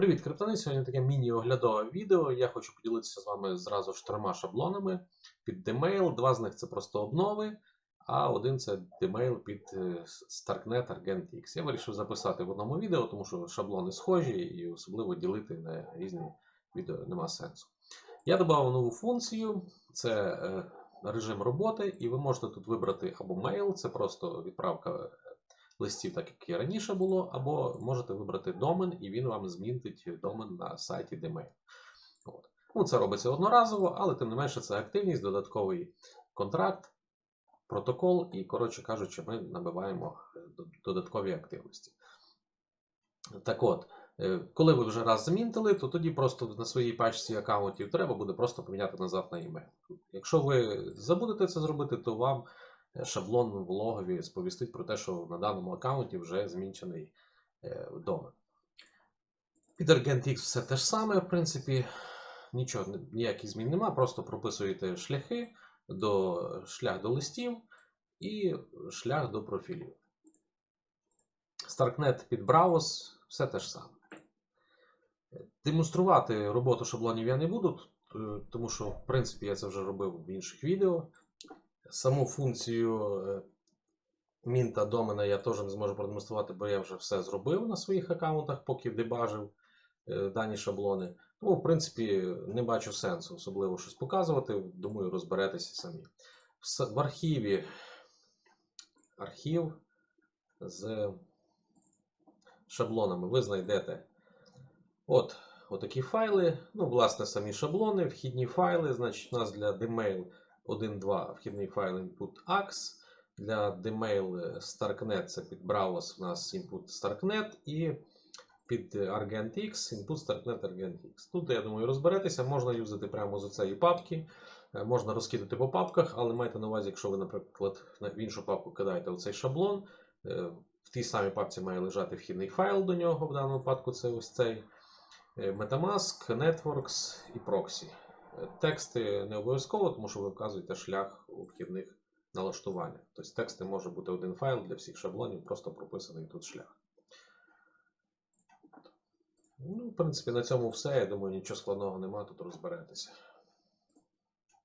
Привіт, криптони! Сьогодні таке міні-оглядове відео. Я хочу поділитися з вами зразу ж трьома шаблонами під Dmail. Два з них це просто обнови, а один це Dmail під е, Starknet Argent X. Я вирішив записати в одному відео, тому що шаблони схожі і особливо ділити на різні відео нема сенсу. Я додав нову функцію, це е, режим роботи, і ви можете тут вибрати або mail, це просто відправка листів, так як і раніше було, або можете вибрати домен, і він вам змінить домен на сайті Dmail. От. Ну, Це робиться одноразово, але тим не менше це активність, додатковий контракт, протокол, і, коротше кажучи, ми набиваємо е, додаткові активності. Так от, е, коли ви вже раз змінили, то тоді просто на своїй пачці аккаунтів треба буде просто поміняти назад на email. Якщо ви забудете це зробити, то вам шаблон в логові сповістить про те, що на даному аккаунті вже змінчений е, домен. Під ArgentX все те ж саме, в принципі, нічого, ніяких змін нема, просто прописуєте шляхи до шлях до листів і шлях до профілів. Starknet під Browse все те ж саме. Демонструвати роботу шаблонів я не буду, тому що, в принципі, я це вже робив в інших відео. Саму функцію е, мінта домена я теж не зможу продемонструвати, бо я вже все зробив на своїх аккаунтах, поки дебажив е, дані шаблони. Тому, в принципі, не бачу сенсу особливо щось показувати. Думаю, розберетеся самі. В архіві архів з шаблонами ви знайдете от, отакі файли. Ну, власне, самі шаблони, вхідні файли. Значить, у нас для Dmail 1.2 вхідний файл input AX. Для Dmail Starknet це під Browse у нас input Starknet і під ArgentX input Starknet ArgentX. Тут, я думаю, розберетеся, можна юзати прямо з цієї папки. Можна розкидати по папках, але майте на увазі, якщо ви, наприклад, в іншу папку кидаєте оцей шаблон, в тій самій папці має лежати вхідний файл до нього, в даному випадку це ось цей Metamask, Networks і Proxy. Тексти не обов'язково, тому що ви вказуєте шлях у вхідних налаштуваннях. Тобто тексти може бути один файл для всіх шаблонів, просто прописаний тут шлях. Ну, В принципі, на цьому все. Я думаю, нічого складного немає, тут розберетеся.